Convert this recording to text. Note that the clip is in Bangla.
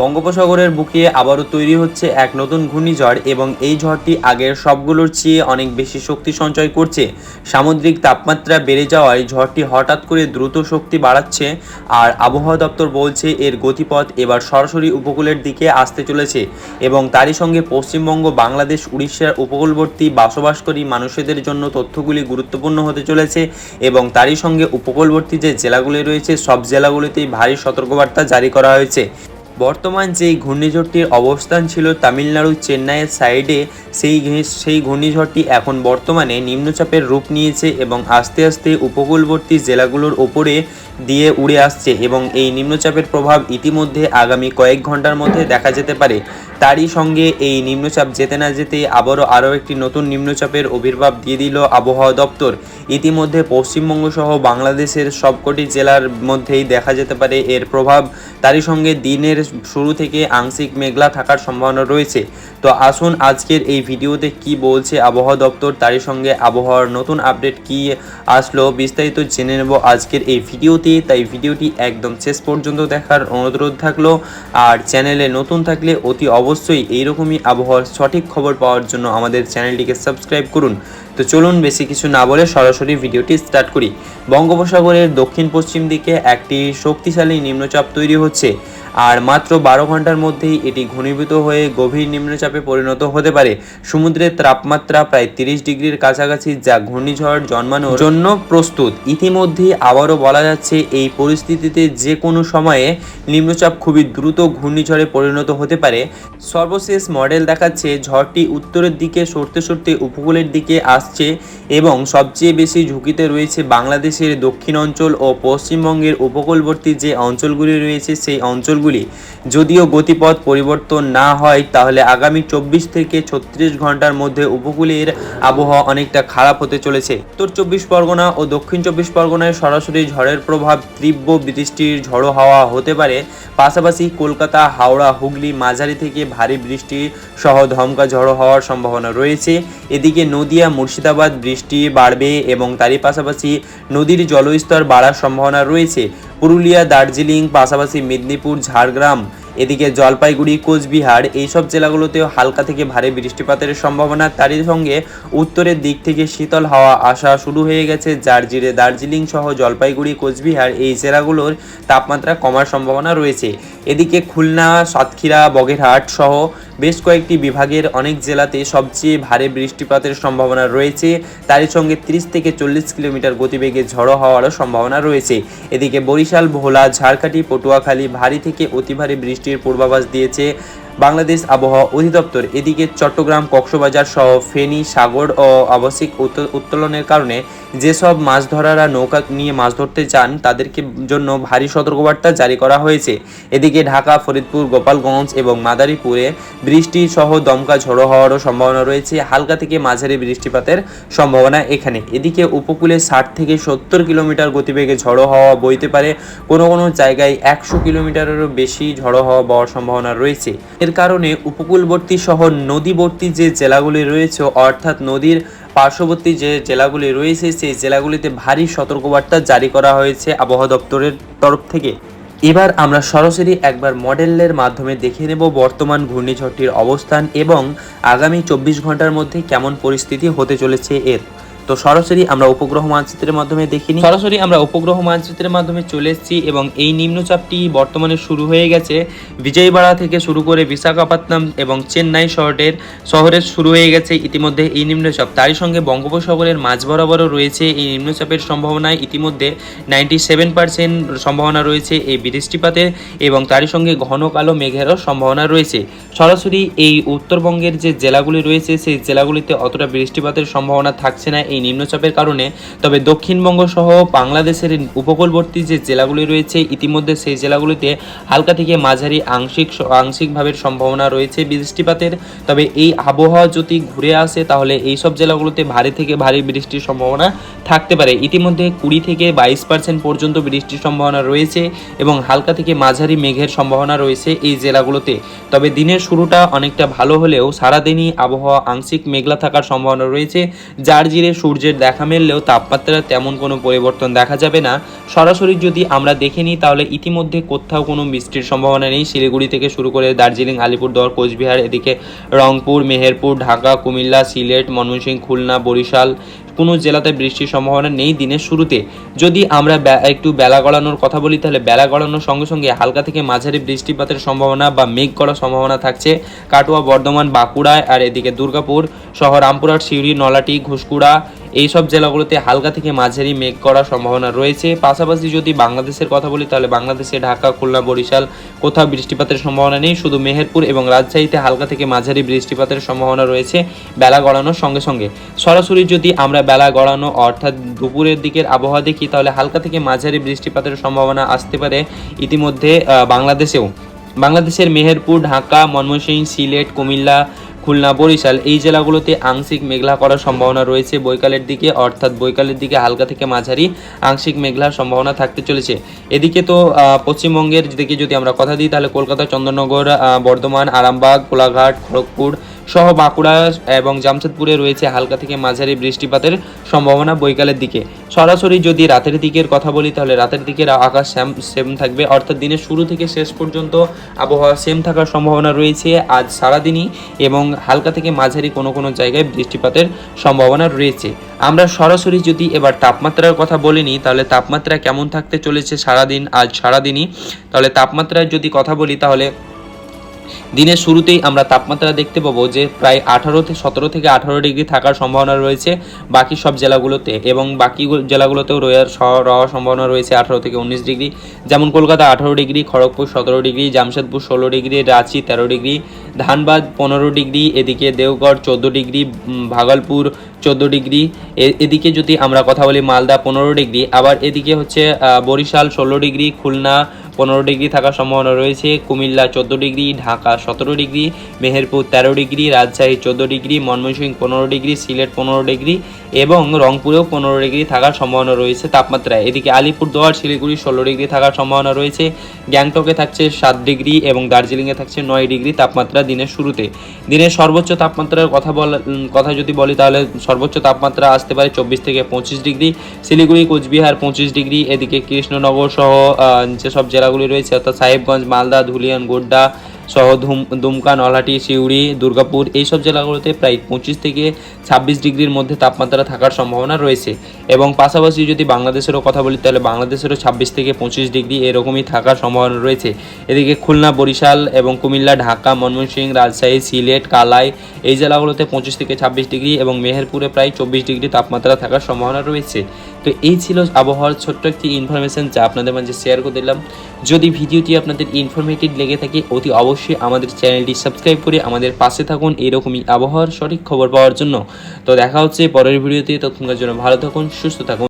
বঙ্গোপসাগরের বুকে আবারও তৈরি হচ্ছে এক নতুন ঘূর্ণিঝড় এবং এই ঝড়টি আগের সবগুলোর চেয়ে অনেক বেশি শক্তি সঞ্চয় করছে। সামুদ্রিক তাপমাত্রা বেড়ে যাওয়ায় ঝড়টি হঠাৎ করে দ্রুত শক্তি বাড়াচ্ছে আর আবহাওয়া দপ্তর বলছে এর গতিপথ এবার সরাসরি উপকূলের দিকে আসতে চলেছে এবং তারই সঙ্গে পশ্চিমবঙ্গ, বাংলাদেশ, উড়িষ্যার উপকূলবর্তী বসবাসকারী মানুষদের জন্য তথ্যগুলি গুরুত্বপূর্ণ হতে চলেছে এবং তারই সঙ্গে উপকূলবর্তী যে জেলাগুলি রয়েছে, সব জেলাগুলিতেই ভারী সতর্কবার্তা জারি করা হয়েছে। বর্তমান যেই ঘূর্ণিঝড়টির অবস্থান ছিল তামিলনাড়ু চেন্নাইয়ের সাইডে, সেই সেই ঘূর্ণিঝড়টি এখন বর্তমানে নিম্নচাপের রূপ নিয়েছে এবং আস্তে আস্তে উপকূলবর্তী জেলাগুলোর ওপরে দিয়ে উড়ে আসছে এবং এই নিম্নচাপের প্রভাব ইতিমধ্যে আগামী কয়েক ঘণ্টার মধ্যে দেখা যেতে পারে। তারই সঙ্গে এই নিম্নচাপ যেতে না যেতে আবারও আরও একটি নতুন নিম্নচাপের আবির্ভাব দিয়ে দিল আবহাওয়া দপ্তর। ইতিমধ্যে পশ্চিমবঙ্গ সহ বাংলাদেশের সবকটি জেলার মধ্যেই দেখা যেতে পারে এর প্রভাব। তারই সঙ্গে দিনের শুরু থেকে আংশিক মেঘলা থাকার সম্ভাবনা রয়েছে। তো আসুন আজকের এই ভিডিওতে কি বলছে আবহাওয়া দপ্তর, তারই সঙ্গে আবহাওয়ার নতুন আপডেট কি আসলো বিস্তারিত জেনে নেব আজকের এই ভিডিওতে। তাই ভিডিওটি একদম শেষ পর্যন্ত দেখার অনুরোধ থাকল। আর চ্যানেলে নতুন থাকলে অতি অবশ্যই এইরকমই আবহাওয়ার সঠিক খবর পাওয়ার জন্য আমাদের চ্যানেলটিকে সাবস্ক্রাইব করুন। তো চলুন বেশি কিছু না বলে সরাসরি ভিডিওটি স্টার্ট করি। বঙ্গোপসাগরের দক্ষিণ পশ্চিম দিকে একটি শক্তিশালী নিম্নচাপ তৈরি হচ্ছে। আর মাত্র বারো ঘণ্টার মধ্যেই এটি ঘনীভূত হয়ে গভীর নিম্নচাপে পরিণত হতে পারে। সমুদ্রের তাপমাত্রা প্রায় তিরিশ ডিগ্রির কাছাকাছি যা ঘূর্ণিঝড় জন্মানোর জন্য প্রস্তুত। ইতিমধ্যে আবারও বলা যাচ্ছে, এই পরিস্থিতিতে যে কোনো সময়ে নিম্নচাপ খুবই দ্রুত ঘূর্ণিঝড়ে পরিণত হতে পারে। সর্বশেষ মডেল দেখাচ্ছে, ঝড়টি উত্তরের দিকে সরতে সরতে উপকূলের দিকে আসছে এবং সবচেয়ে বেশি ঝুঁকিতে রয়েছে বাংলাদেশের দক্ষিণ অঞ্চল ও পশ্চিমবঙ্গের উপকূলবর্তী যে অঞ্চলগুলি রয়েছে, সেই অঞ্চলগুলি যদিও গতিপথ পরিবর্তন না হয়, তাহলে আগামী চব্বিশ থেকে ছত্রিশ ঘণ্টার মধ্যে উপকূলের আবহাওয়া অনেকটা খারাপ হতে চলেছে। উত্তর চব্বিশ পরগনা ও দক্ষিণ চব্বিশ পরগনায় সরাসরি ঝড়ের প্রভাব, তীব্র বৃষ্টির ঝড়ো হাওয়া হতে পারে। পাশাপাশি কলকাতা, হাওড়া, হুগলি, মাঝারি থেকে ভারী বৃষ্টি সহ ধমকা ঝড়ো হওয়ার সম্ভাবনা রয়েছে। এদিকে নদিয়া, মুর্শিদাবাদ, বৃষ্টি বাড়বে এবং তারই পাশাপাশি নদীর জলস্তর বাড়ার সম্ভাবনা রয়েছে। পুরুলিয়া দার্জিলিং পাশাপাশি মেদিনীপুর ঝাড়গ্রাম এদিকে জলপাইগুড়ি, কোচবিহার এইসব জেলাগুলোতেও হালকা থেকে ভারী বৃষ্টিপাতের সম্ভাবনা। তারই সঙ্গে উত্তরের দিক থেকে শীতল হাওয়া আসা শুরু হয়ে গেছে। যার জিরে দার্জিলিং সহ জলপাইগুড়ি, কোচবিহার এই জেলাগুলোর তাপমাত্রা কমার সম্ভাবনা রয়েছে। এদিকে খুলনা, সাতক্ষীরা, বগেরহাট সহ বেশ কয়েকটি বিভাগের অনেক জেলাতে সবচেয়ে ভারী বৃষ্টিপাতের সম্ভাবনা রয়েছে। তারই সঙ্গে 30 থেকে চল্লিশ কিলোমিটার গতিবেগে ঝড়ো হওয়ারও সম্ভাবনা রয়েছে। এদিকে বরিশাল, ভোলা ঝাড়কাঠি পটুয়াখালী ভারী থেকে অতি ভারী বৃষ্টির পূর্বাভাস দিয়েছে। বাংলাদেশ আবহাওয়া অধিদপ্তর এদিকে চট্টগ্রাম কক্সবাজার সহ ফেনী, সাগর ও আবাসিক উত্ত- উত্তোলনের কারণে যেসব মাছ ধরারা নৌকা নিয়ে মাছ ধরতে চান, তাদেরকে জন্য ভারী সতর্কবার্তা জারি করা হয়েছে। এদিকে ঢাকা, ফরিদপুর, গোপালগঞ্জ এবং মাদারীপুরে বৃষ্টি সহ দমকা ঝড়ো হওয়ারও সম্ভাবনা রয়েছে। হালকা থেকে মাঝারি বৃষ্টিপাতের সম্ভাবনা এখানে। এদিকে উপকূলে ষাট থেকে সত্তর কিলোমিটার গতিবেগে ঝড়ো হওয়া বইতে পারে। কোনো কোনো জায়গায় একশো কিলোমিটারেরও বেশি ঝড়ো হওয়া বওয়ার সম্ভাবনা রয়েছে। এর কারণে উপকূলবর্তী সহ নদীবর্তী যে জেলাগুলি রয়েছে, অর্থাৎ নদীর পার্শ্ববর্তী যে জেলাগুলি রয়েছে, সেই জেলাগুলিতে ভারী সতর্কবার্তা জারি করা হয়েছে আবহাওয়া দপ্তরের তরফ থেকে। এবার আমরা সরাসরি একবার মডেলের মাধ্যমে দেখে নেব বর্তমান ঘূর্ণিঝড়টির অবস্থান এবং আগামী চব্বিশ ঘণ্টার মধ্যে কেমন পরিস্থিতি হতে চলেছে এর। তো সরাসরি আমরা উপগ্রহ মানচিত্রের মাধ্যমে দেখিনি সরাসরি আমরা উপগ্রহ মানচিত্রের মাধ্যমে চলে এসেছি এবং এই নিম্নচাপটি বর্তমানে শুরু হয়ে গেছে। বিজয়বাড়া থেকে শুরু করে বিশাখাপত্তনম এবং চেন্নাই শহরের শহরের শুরু হয়ে গেছে ইতিমধ্যে এই নিম্নচাপ। তারই সঙ্গে বঙ্গোপসাগরের মাঝ বরাবরও রয়েছে এই নিম্নচাপের সম্ভাবনায়। ইতিমধ্যে নাইনটি সেভেন পার্সেন্ট সম্ভাবনা রয়েছে এই বৃষ্টিপাতের এবং তারই সঙ্গে ঘন কালো মেঘেরও সম্ভাবনা রয়েছে। সরাসরি এই উত্তরবঙ্গের যে জেলাগুলি রয়েছে, সেই জেলাগুলিতে অতটা বৃষ্টিপাতের সম্ভাবনা থাকছে না এই নিম্নচাপের কারণে, তবে দক্ষিণবঙ্গ সহ বাংলাদেশের উপকূলবর্তী যে জেলাগুলি রয়েছে, ইতিমধ্যে সেই জেলাগুলিতে হালকা থেকে মাঝারি আংশিক আংশিকভাবে সম্ভাবনা রয়েছে বৃষ্টিপাতের। তবে এই আবহাওয়া যদি ঘুরে আসে, তাহলে এই সব জেলাগুলোতে ভারী থেকে ভারী বৃষ্টির সম্ভাবনা থাকতে পারে। ইতিমধ্যে কুড়ি থেকে বাইশ পার্সেন্ট পর্যন্ত বৃষ্টির সম্ভাবনা রয়েছে এবং হালকা থেকে মাঝারি মেঘের সম্ভাবনা রয়েছে এই জেলাগুলোতে। তবে দিনের শুরুটা অনেকটা ভালো হলেও সারাদিনই আবহাওয়া আংশিক মেঘলা থাকার সম্ভাবনা রয়েছে। যার জিরে সূর্যের দেখা মেললেও তাপমাত্রার তেমন কোনো পরিবর্তন দেখা যাবে না। সরাসরি যদি আমরা দেখে নিই, তাহলে ইতিমধ্যে কোথাও কোনো বৃষ্টির সম্ভাবনা নেই। শিলিগুড়ি থেকে শুরু করে দার্জিলিং, আলিপুরদুয়ার, কোচবিহার, এদিকে রংপুর, মেহেরপুর, ঢাকা, কুমিল্লা, সিলেট, ময়মনসিংহ, খুলনা, বরিশাল কোনো জেলাতে বৃষ্টির সম্ভাবনা নেই দিনের শুরুতে। যদি আমরা একটু বেলা গড়ানোর কথা বলি, তাহলে বেলা গড়ানোর সঙ্গে সঙ্গে হালকা থেকে মাঝারি বৃষ্টিপাতের সম্ভাবনা বা মেঘ করার সম্ভাবনা থাকছে। কাটোয়া, বর্ধমান, বাঁকুড়ায় আর এদিকে দুর্গাপুর শহর রামপুরহাট সিউড়ি, নলাটি, ঘুষকুড়া এইসব জেলাগুলোতে হালকা থেকে মাঝারি মেঘ করার সম্ভাবনা রয়েছে। পাশাপাশি যদি বাংলাদেশের কথা বলি, তাহলে বাংলাদেশে ঢাকা, খুলনা, বরিশাল কোথাও বৃষ্টিপাতের সম্ভাবনা নেই। শুধু মেহেরপুর এবং রাজশাহীতে হালকা থেকে মাঝারি বৃষ্টিপাতের সম্ভাবনা রয়েছে বেলা গড়ানোর সঙ্গে সঙ্গে। সরাসরি যদি আমরা বেলা গড়ানো অর্থাৎ দুপুরের দিকের আবহাওয়া দেখি, তাহলে হালকা থেকে মাঝারি বৃষ্টিপাতের সম্ভাবনা আসতে পারে ইতিমধ্যে বাংলাদেশেও। বাংলাদেশের মেহেরপুর, ঢাকা, ময়মনসিংহ, সিলেট, কুমিল্লা খুলনা, বরিশাল এই জেলাগুলোতে আংশিক মেঘলা করার সম্ভাবনা রয়েছে। বৈকালের দিকে, অর্থাৎ বৈকালের দিকে হালকা থেকে মাঝারি আংশিক মেঘলার সম্ভাবনা থাকতে চলেছে। এদিকে তো পশ্চিমবঙ্গের দিকে যদি আমরা কথা দিই, তাহলে কলকাতা চন্দননগর বর্ধমান, আরামবাগ, কোলাঘাট, খড়গপুর সহ বাঁকুড়া এবং জামশেদপুরে রয়েছে হালকা থেকে মাঝারি বৃষ্টিপাতের সম্ভাবনা বৈকালের দিকে। সরাসরি যদি রাতের দিকের কথা বলি, তাহলে রাতের দিকের আকাশ সেম সেম থাকবে। অর্থাৎ দিনের শুরু থেকে শেষ পর্যন্ত আবহাওয়া সেম থাকার সম্ভাবনা রয়েছে আজ সারাদিনই এবং হালকা থেকে মাঝারি কোনো কোনো জায়গায় বৃষ্টিপাতের সম্ভাবনা রয়েছে। আমরা সরাসরি যদি এবার তাপমাত্রার কথা বলে নিই, তাহলে তাপমাত্রা কেমন থাকতে চলেছে সারাদিন, আজ সারাদিনই। তাহলে তাপমাত্রার যদি কথা বলি, তাহলে দিনের শুরুতেই আমরা তাপমাত্রা দেখতে পাবো যে প্রায় আঠারো থেকে সতেরো থেকে আঠারো ডিগ্রি থাকার সম্ভাবনা রয়েছে বাকি সব জেলাগুলোতে এবং বাকি জেলাগুলোতেও রয়ার স- রওয়ার সম্ভাবনা রয়েছে আঠারো থেকে উনিশ ডিগ্রি। যেমন কলকাতা আঠারো ডিগ্রি, খড়গপুর সতেরো ডিগ্রি, জামশেদপুর ষোলো ডিগ্রি, রাঁচি তেরো ডিগ্রি, ধানবাদ পনেরো ডিগ্রি, এদিকে দেওগড় চোদ্দ ডিগ্রি ভাগলপুর চোদ্দ ডিগ্রি। এদিকে যদি আমরা কথা বলি মালদা পনেরো ডিগ্রি, আবার এদিকে হচ্ছে বরিশাল ষোলো ডিগ্রি, খুলনা পনেরো ডিগ্রি থাকার সম্ভাবনা রয়েছে। কুমিল্লা চোদ্দ ডিগ্রি, ঢাকা সতেরো ডিগ্রি, মেহেরপুর তেরো ডিগ্রি, রাজশাহী চোদ্দ ডিগ্রি, ময়মনসিংহ পনেরো ডিগ্রি, সিলেট পনেরো ডিগ্রি এবং রংপুরেও পনেরো ডিগ্রি থাকার সম্ভাবনা রয়েছে তাপমাত্রায় এদিকে আলিপুরদুয়ার, শিলিগুড়ি ষোলো ডিগ্রি থাকার সম্ভাবনা রয়েছে। গ্যাংটকে থাকছে সাত ডিগ্রি এবং দার্জিলিংয়ে থাকছে নয় ডিগ্রি তাপমাত্রা দিনের শুরুতে। দিনের সর্বোচ্চ তাপমাত্রার কথা বল কথা যদি বলি তাহলে সর্বোচ্চ তাপমাত্রা আসতে পারে চব্বিশ থেকে পঁচিশ ডিগ্রি। শিলিগুড়ি, কোচবিহার পঁচিশ ডিগ্রি। এদিকে কৃষ্ণনগর সহ যেসব জেলাগুলি রয়েছে অর্থাৎ সাহেবগঞ্জ মালদা ধুলিয়ান গোড্ডা সহ ধুম দুমকা, নলহাটি, সিউড়ি, দুর্গাপুর এইসব জেলাগুলোতে প্রায় পঁচিশ থেকে ছাব্বিশ ডিগ্রির মধ্যে তাপমাত্রা থাকার সম্ভাবনা রয়েছে। এবং পাশাপাশি যদি বাংলাদেশেরও কথা বলি, তাহলে বাংলাদেশেরও ছাব্বিশ থেকে পঁচিশ ডিগ্রি এরকমই থাকার সম্ভাবনা রয়েছে। এদিকে খুলনা, বরিশাল এবং কুমিল্লা, ঢাকা, ময়মনসিংহ, রাজশাহী, সিলেট, কালাই এই জেলাগুলোতে পঁচিশ থেকে ছাব্বিশ ডিগ্রি এবং মেহেরপুরে প্রায় চব্বিশ ডিগ্রি তাপমাত্রা থাকার সম্ভাবনা রয়েছে। তো এই ছিল আবহাওয়ার ছোট্ট একটি ইনফরমেশন যা আপনাদের মাঝে শেয়ার করে দিলাম। যদি ভিডিওটি আপনাদের ইনফরমেটিভ লেগে থাকে, অতি অবশ্যই আমাদের চ্যানেলটি সাবস্ক্রাইব করে আমাদের পাশে থাকুন। এরকমই আবহাওয়ার সঠিক খবর পাওয়ার জন্য। তো দেখা হচ্ছে পরের ভিডিওতে। তখনকার জন্য ভালো থাকুন, সুস্থ থাকুন।